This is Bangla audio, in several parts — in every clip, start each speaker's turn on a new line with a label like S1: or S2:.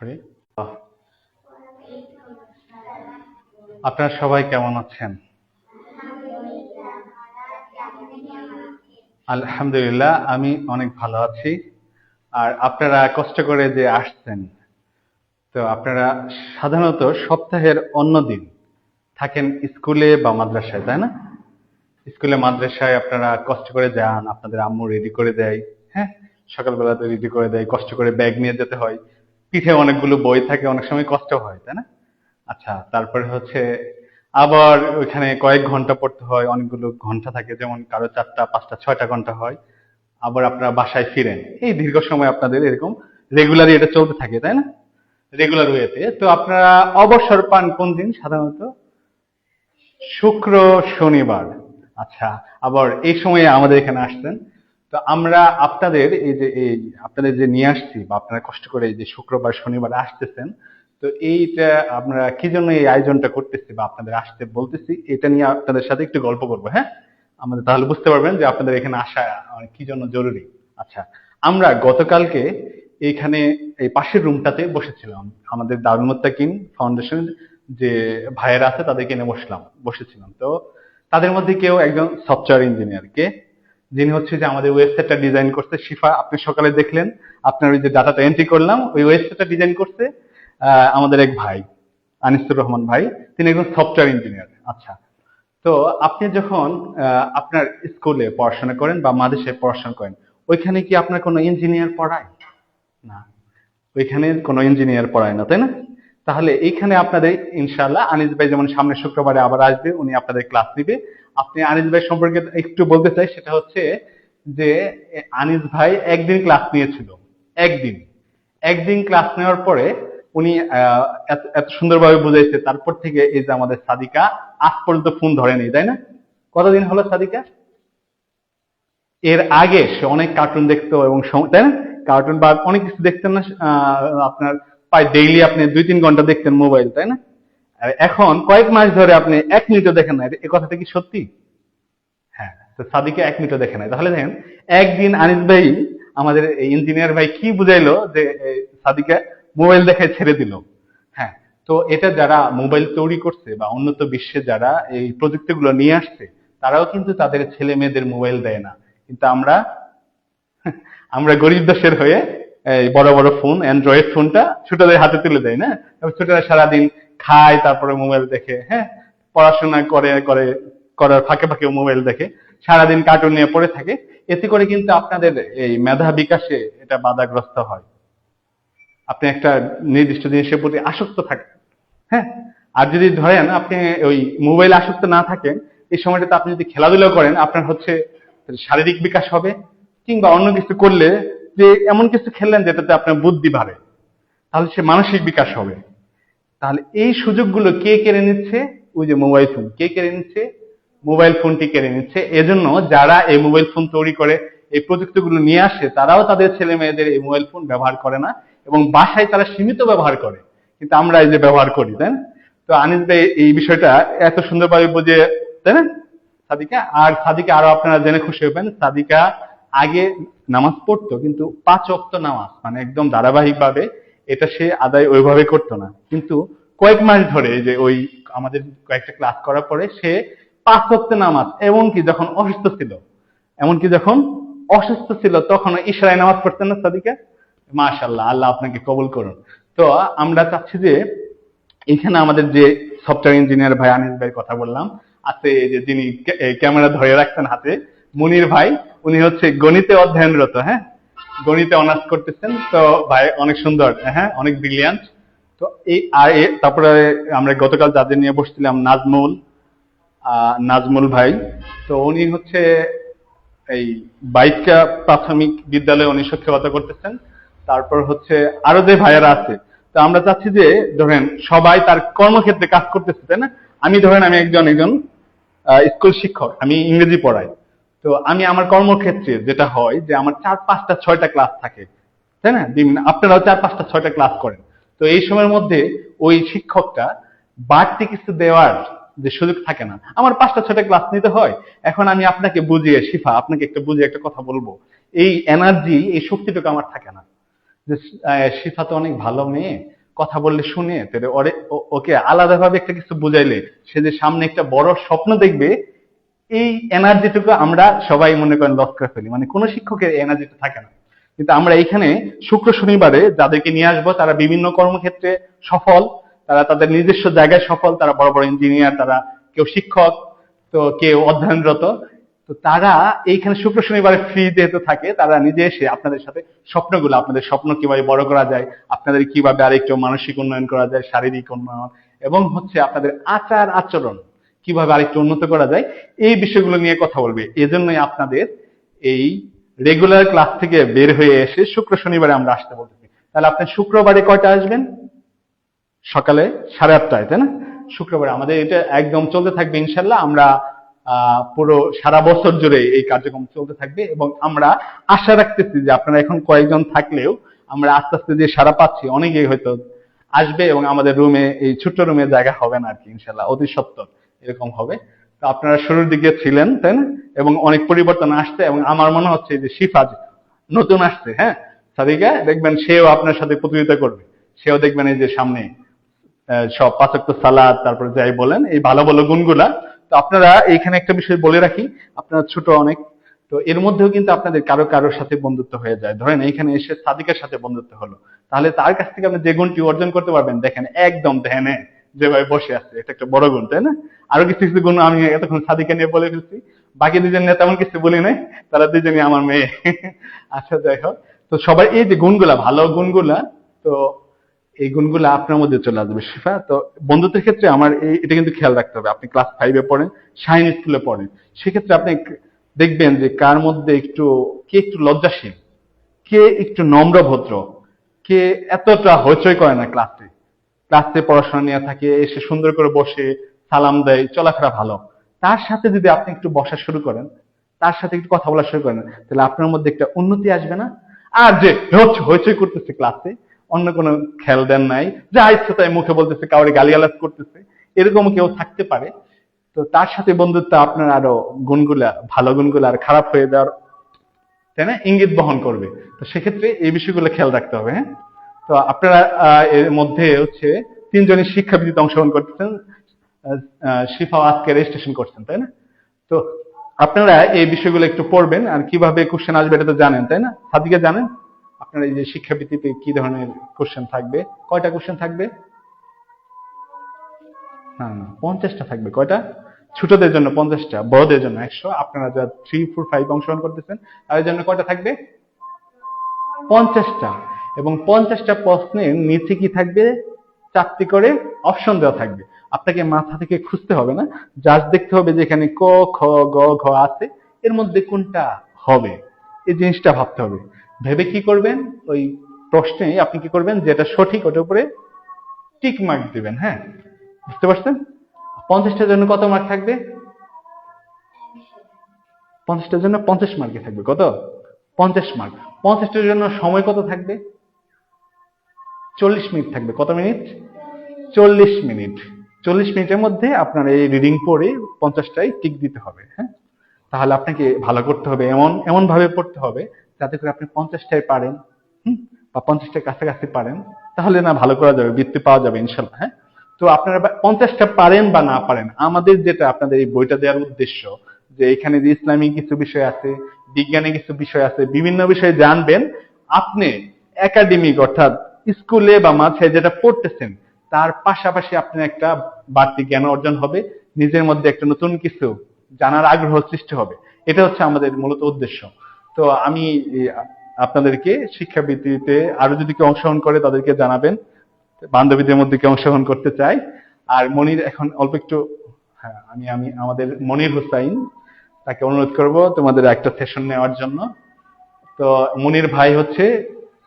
S1: Ready? আপনারা সবাই কেমন আছেন? আলহামদুলিল্লাহ, আমি অনেক ভালো আছি। আর আপনারা কষ্ট করে যে আসছেন, তো আপনারা সাধারণত সপ্তাহের অন্য দিন থাকেন স্কুলে বা মাদ্রাসায়, তাই না? স্কুলে, মাদ্রাসায় আপনারা কষ্ট করে যান, আপনাদের আম্মু রেডি করে দেয় হ্যাঁ? সকালবেলাতে রেডি করে দেয়, কষ্ট করে ব্যাগ নিয়ে যেতে হয়। পিঠে অনেকগুলো বই থাকে, অনেক সময় কষ্ট হয়, তাই না? আচ্ছা তারপরে হচ্ছে আবার ওইখানে কয়েক ঘণ্টা পড়তে হয়, অনেকগুলো ঘণ্টা থাকে, যেমন কারও চারটা, পাঁচটা, ছয়টা ঘণ্টা হয়, আবার আপনারা বাসায় ফিরেন। এই দীর্ঘ সময় আপনাদের এরকম রেগুলারই এটা চলতে থাকে, তাই না? রেগুলার ওয়েতে তো আপনারা অবসর পান কোন দিন সাধারণত? শুক্র, শনিবার। আচ্ছা আবার এই সময়ে আমাদের এখানে আসছেন তো আমরা আপনাদের এই যে, এই আপনাদের যে নিয়ে আসছি বা আপনারা কষ্ট করে এই যে শুক্রবার, শনিবার আসতেছেন, তো এইটা আমরা কি জন্য এই আয়োজনটা করতেছি বা আপনাদের আসতে বলতেছি, এটা নিয়ে আপনাদের সাথে একটু গল্প করব হ্যাঁ? আমাদের তাহলে বুঝতে পারবেন যে আপনাদের এখানে আসা কি জন্য জরুরি। আচ্ছা আমরা গতকালকে এইখানে এই পাশের রুমটাতে বসেছিলাম। আমাদের দারুল মুত্তাকিন ফাউন্ডেশন যে ভাইয়েরা আছে তাদেরকে নিয়ে বসলাম, বসেছিলাম। তো তাদের মধ্যে কেউ একজন সফটওয়্যার ইঞ্জিনিয়ার কে যিনি হচ্ছে যে আমাদের ওয়েবসাইটটা ডিজাইন করছে, শিফা, আপনি সকালে দেখলেন, আপনার ওই যে ডাটাটা এন্ট্রি করলাম, ওই ওয়েবসাইটটা ডিজাইন করছে আমাদের এক ভাই, আনিসুর রহমান ভাই, তিনি একজন সফটওয়্যার ইঞ্জিনিয়ার আচ্ছা তো আপনি যখন আপনার স্কুলে পড়াশোনা করেন বা মাদেশে পড়াশোনা করেন, ওইখানে কি আপনার কোনো ইঞ্জিনিয়ার পড়ায়? না, ওইখানে কোনো ইঞ্জিনিয়ার পড়ায় না, তাই না? তাহলে এইখানে আপনাদের ইনশাআল্লাহ আনিস ভাই যেমন সামনে শুক্রবারে আবার আসবে, উনি আপনাদের ক্লাস নিবে। আপনি আনিস ভাই সম্পর্কে একটু বলতে চাই, সেটা হচ্ছে যে আনিস ভাই একদিন ক্লাস নিয়েছিল। একদিন। একদিন ক্লাস নেওয়ার পরে উনি এত সুন্দরভাবে বুঝাইছে, তারপর থেকে এই যে আমাদের সাদিকা আজ পর্যন্ত ফোন ধরেনি, তাই না? কতদিন হলো সাদিকা? এর আগে সে অনেক কার্টুন দেখতো এবং তাই না? কার্টুন বা অনেক কিছু দেখতেন না আপনার প্রায় ডেইলি আপনি দুই তিন ঘণ্টা দেখতেন মোবাইল তাই না? এখন কয়েক মাস ধরে আপনি এক মিনিটও দেখেন না এ কথাটা কি সত্যি? হ্যাঁ তো সাদিকে এক মিনিটও দেখে নাই। তাহলে দেখেন, একদিন আনিস ভাই, আমাদের ইঞ্জিনিয়ার ভাই কি বুঝাইলো যে সাদিকে মোবাইল ছেড়ে দিল। হ্যাঁ তো এটা যারা মোবাইল তৈরি করছে বা উন্নত বিশ্বে যারা এই প্রযুক্তিগুলো নিয়ে আসছে, তারাও কিন্তু তাদের ছেলে মেয়েদের মোবাইল দেয় না। কিন্তু আমরা আমরা গরিব দেশের হয়ে বড় বড় ফোন অ্যান্ড্রয়েড ফোনটা ছোটদের হাতে তুলে দেয়, না? ছোটরা সারাদিন খায়, তারপরে মোবাইল দেখে হ্যাঁ? পড়াশোনা করে করে, করার ফাঁকে ফাঁকে মোবাইল দেখে, সারাদিন কার্টুন নিয়ে পড়ে থাকে। এতে করে কিন্তু আপনাদের এই মেধা বিকাশে এটা বাধাগ্রস্ত হয়। আপনি একটা নির্দিষ্ট জিনিসের প্রতি আসক্ত থাকেন হ্যাঁ? আর যদি ধরেন আপনি ওই মোবাইল আসক্ত না থাকেন, এই সময়টাতে আপনি যদি খেলাধুলা করেন, আপনার হচ্ছে শারীরিক বিকাশ হবে, কিংবা অন্য কিছু করলে যে এমন কিছু খেললেন যেটাতে আপনার বুদ্ধি বাড়ে, তাহলে সে মানসিক বিকাশ হবে। তাহলে এই সুযোগগুলো কে কেড়ে নিচ্ছে? ওই যে মোবাইল ফোন কে কেড়ে নিচ্ছে? মোবাইল ফোনটি কেড়ে নিচ্ছে। এজন্য যারা এই মোবাইল ফোন তৈরি করে, এই প্রযুক্তিগুলো নিয়ে আসে, তারাও তাদের ছেলে মেয়েদের এই মোবাইল ফোন ব্যবহার করে না এবং বাসায় তারা সীমিত ব্যবহার করে। কিন্তু আমরা এই যে ব্যবহার করি, তাই না? তো আনিস ভাই, এই বিষয়টা এত সুন্দরভাবে বুঝে, তাই না? সাদিকা, আর সাদিকা আরও আপনারা জেনে খুশি হবেন। সাদিকা আগে নামাজ পড়তো, কিন্তু পাঁচ অক্ত নামাজ মানে একদম ধারাবাহিক ভাবে এটা সে আদায় ওইভাবে করতো না। কিন্তু কয়েক মাস ধরে যে ওই আমাদের কয়েকটা ক্লাস করার পরে সে পাঁচ অক্ত নামাজ, এমনকি যখন অসুস্থ ছিল, এমনকি যখন অসুস্থ ছিল তখন ইশরায় নামাজ পড়তেন না সাদিকা? মাশাল্লাহ আল্লাহ আপনাকে কবুল করুন। তো আমরা চাচ্ছি যে এখানে আমাদের যে সফটওয়্যার ইঞ্জিনিয়ার ভাই আনিস ভাই কথা বললাম, আছে যে যিনি ক্যামেরা ধরে রাখতেন হাতে মুনির ভাই, উনি হচ্ছে গণিতে অধ্যয়নরত হ্যাঁ? গণিতে অনার্স করতেছেন, তো ভাই অনেক সুন্দর হ্যাঁ? অনেক ব্রিলিয়ান্ট তো এই আর তারপরে আমরা গতকাল যাদের নিয়ে বসছিলাম, নাজমুল নাজমুল ভাই, তো উনি হচ্ছে এই বাইকা প্রাথমিক বিদ্যালয়ে উনি শিক্ষকতা করতেছেন। তারপর হচ্ছে আরও যে ভাইয়ারা আছে, তো আমরা চাচ্ছি যে, ধরেন সবাই তার কর্মক্ষেত্রে কাজ করতেছে, তাই না? আমি ধরেন আমি একজন একজন স্কুল শিক্ষক, আমি ইংরেজি পড়াই। তো আমি আমার কর্মক্ষেত্রে যেটা হয় যে আমার চার পাঁচটা, ছয়টা ক্লাস থাকে, তাই না? দিন আপনারাও চার পাঁচটা, ছয়টা ক্লাস করেন। তো এই সময়ের মধ্যে ওই শিক্ষকটা বাড়তি কিছু দেওয়ার যে সুযোগ থাকে না। আমার পাঁচটা, ছয়টা ক্লাস নিতে হয়। এখন আমি আপনাকে বুঝিয়ে, শিফা, আপনাকে একটা বুঝিয়ে একটা কথা বলব। এই এনার্জি এই শক্তিটুকু আমার থাকে না। যে শিফা তো অনেক ভালো মেয়ে, কথা বললে শুনে ওকে আলাদাভাবে একটা কিছু বুঝাইলে, সে যে সামনে একটা বড় স্বপ্ন দেখবে এই এনার্জিটুকু আমরা সবাই মনে করেন লস করে ফেলি। মানে কোনো শিক্ষকের এনার্জিটা থাকে না। কিন্তু আমরা এখানে শুক্র শনিবারে যাদেরকে নিয়ে আসব, তারা বিভিন্ন কর্মক্ষেত্রে সফল, তারা তাদের নিজস্ব জায়গায় সফল, তারা বড় বড় ইঞ্জিনিয়ার তারা কেউ শিক্ষক, তো কেউ অধ্যয়নরত। তো তারা এইখানে শুক্র শনিবারে ফ্রি যেহেতু থাকে, তারা নিজে এসে আপনাদের সাথে স্বপ্নগুলো, আপনাদের স্বপ্ন কীভাবে বড় করা যায়, আপনাদের কীভাবে আরেকটু মানসিক উন্নয়ন করা যায়, শারীরিক উন্নয়ন, এবং হচ্ছে আপনাদের আচার আচরণ। কীভাবে আরেকটু উন্নত করা যায়, এই বিষয়গুলো নিয়ে কথা বলবে। এজন্যই আপনাদের এই রেগুলার ক্লাস থেকে বের হয়ে এসে শুক্র শনিবারে আমরা আসতে বলতেছি। তাহলে আপনি শুক্রবারে কয়টা আসবেন? সকালে সাড়ে আটটায়, তাই না? শুক্রবার আমাদের এটা একদম চলতে থাকবে ইনশাল্লাহ আমরা পুরো সারা বছর জুড়ে এই কার্যক্রম চলতে থাকবে এবং আমরা আশা রাখতেছি যে আপনারা এখন কয়েকজন থাকলেও আমরা আস্তে আস্তে যে সারা পাচ্ছি, অনেকেই হয়তো আসবে এবং আমাদের রুমে এই ছোট্ট রুমে জায়গা হবে না আর কি ইনশাল্লাহ অতি সত্তর। এরকম হবে। তো আপনারা শুরুর দিকে ছিলেন, তাই এবং অনেক পরিবর্তন আসছে এবং আমার মনে হচ্ছে যে শিফাজ নতুন আসছে হ্যাঁ? সাদিকা, দেখবেন সেও আপনার সাথে প্রতিযোগিতা করবে। সেও দেখবেন এই যে সামনে সব পাঁচক্ত সালাদ, তারপরে যাই বলেন, এই ভালো ভালো গুণগুলা। তো আপনারা এইখানে একটা বিষয় বলে রাখি, আপনারা ছোট অনেক, তো এর মধ্যেও কিন্তু আপনাদের কারও কারোর সাথে বন্ধুত্ব হয়ে যায়। ধরেন এখানে এসে সাদিকের সাথে বন্ধুত্ব হলো। তাহলে তার কাছ থেকে আপনি যে গুণটি অর্জন করতে পারবেন, দেখেন একদম ধ্যানে। যেভাবে বসে আছে, এটা একটা বড় গুণ, তাই না? আরও কিছু কিছু গুণ আমি এতক্ষণ সাদিকা নিয়ে বলে ফেলছি। বাকি দুজন নিয়ে তেমন কিছু বলি নাই, তারা দুজনই আমার মেয়ে। আচ্ছা যাই হোক। তো সবাই, এই যে গুণগুলা, ভালো গুণগুলা, তো এই গুণগুলো আপনার মধ্যে চলে আসবে, শিফা। তো বন্ধুত্বের ক্ষেত্রে আমার এটা কিন্তু খেয়াল রাখতে হবে। আপনি ক্লাস ফাইভে পড়েন সাইন স্কুলে পড়েন। সেক্ষেত্রে আপনি দেখবেন যে কার মধ্যে একটু, কে একটু লজ্জাশীল, কে একটু নম্র ভদ্র কে এতটা হইচই করে না ক্লাসে ক্লাসে পড়াশোনা নিয়ে থাকে, এসে সুন্দর করে বসে, সালাম দেয়, চলাফেরা ভালো। তার সাথে যদি আপনি একটু বসা শুরু করেন, তার সাথে একটু কথা বলা শুরু করেন, তাহলে আপনার মধ্যে একটা উন্নতি আসবে না? আর যে হচ্ছে হইচই করতেছে ক্লাসে, অন্য কোনো খেয়াল দেন নাই, যা ইচ্ছে তাই মুখে বলতেছে, কাউরে গালিগালাজ করতেছে, এরকম কেউ থাকতে পারে। তো তার সাথে বন্ধুত্ব আপনার আরও গুণগুলা, ভালো গুণগুলা আর খারাপ হয়ে যাওয়ার, তাই না? ইঙ্গিত বহন করবে। তো সেক্ষেত্রে এই বিষয়গুলো খেয়াল রাখতে হবে হ্যাঁ? তো আপনারা এর মধ্যে হচ্ছে তিনজনই শিক্ষাবিদিতে অংশগ্রহণ করতেছেন শিফা আজকে রেজিস্ট্রেশন করছেন, তাই না? তো আপনারা এই বিষয়গুলো একটু পড়বেন, আর কীভাবে কোশ্চেন আসবে এটা তো জানেন, তাই না? সাদিকে জানেন? আপনারা এই যে শিক্ষাবৃত্তিতে কি ধরনের কোশ্চেন থাকবে? কয়টা কোশ্চেন থাকবে? না না, পঞ্চাশটা থাকবে, কয়টা? ছোটদের জন্য পঞ্চাশটা, বড়দের জন্য একশো, আপনারা যা থ্রি ফোর ফাইভ অংশগ্রহণ করতেছেন, তাদের জন্য কয়টা থাকবে? পঞ্চাশটা। এবং পঞ্চাশটা প্রশ্নের নিচে কি থাকবে? চারটি করে অপশন দেওয়া থাকবে। আপনাকে মাথা থেকে খুঁজতে হবে না। জাস্ট দেখতে হবে যে এখানে ক, খ, গ, ঘ আছে। এর মধ্যে কোনটা হবে? এই জিনিসটা ভাবতে হবে। ভেবে কি করবেন? ওই প্রশ্নে আপনি কি করবেন? যেটা সঠিক ওটার উপরে টিক মার্ক দিবেন হ্যাঁ? বুঝতে পারছেন? পঞ্চাশটার জন্য কত মার্ক থাকবে? পঞ্চাশটার জন্য পঞ্চাশ মার্কে থাকবে। কত? পঞ্চাশ মার্ক পঞ্চাশটার জন্য সময় কত থাকবে? চল্লিশ মিনিট থাকবে। কত মিনিট? চল্লিশ মিনিট। চল্লিশ মিনিটের মধ্যে আপনার এই রিডিং পড়ে পঞ্চাশটাই টিক দিতে হবে হ্যাঁ? তাহলে আপনাকে ভালো করতে হবে, এমন এমন ভাবে পড়তে হবে যাতে করে আপনি পঞ্চাশটায় পারেন, হুম? বা পঞ্চাশটার কাছাকাছি পারেন, তাহলে না ভালো করা যাবে, বৃত্তি পাওয়া যাবে, ইনশাল্লাহ হ্যাঁ? তো আপনারা পঞ্চাশটা পারেন বা না পারেন, আমাদের যেটা আপনাদের এই বইটা দেওয়ার উদ্দেশ্য যে এখানে যে ইসলামিক কিছু বিষয় আছে বিজ্ঞানে কিছু বিষয় আছে, বিভিন্ন বিষয়ে জানবেন, আপনি একাডেমিক অর্থাৎ স্কুলে বা মাঝে যেটা পড়তেছেন, তার পাশাপাশি আপনার একটা বাড়তি জ্ঞান অর্জন হবে, নিজের মধ্যে একটা নতুন কিছু জানার আগ্রহ সৃষ্টি হবে। এটা হচ্ছে আমাদের মূলত উদ্দেশ্য। তো আমি আপনাদেরকে শিক্ষাবৃত্তিতে আরও যদি কেউ অংশগ্রহণ করে, তাদেরকে জানাবেন। বান্ধবীদের মধ্যে কেউ অংশগ্রহণ করতে চাই আর মনির এখন অল্প একটু হ্যাঁ আমি আমি, আমাদের মনির হুসাইন, তাকে অনুরোধ করব তোমাদের একটা সেশন নেওয়ার জন্য। তো মনির ভাই হচ্ছে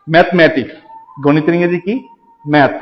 S1: ম্যাথমেটিক্স গণিতের ইংরেজি কি ম্যাথ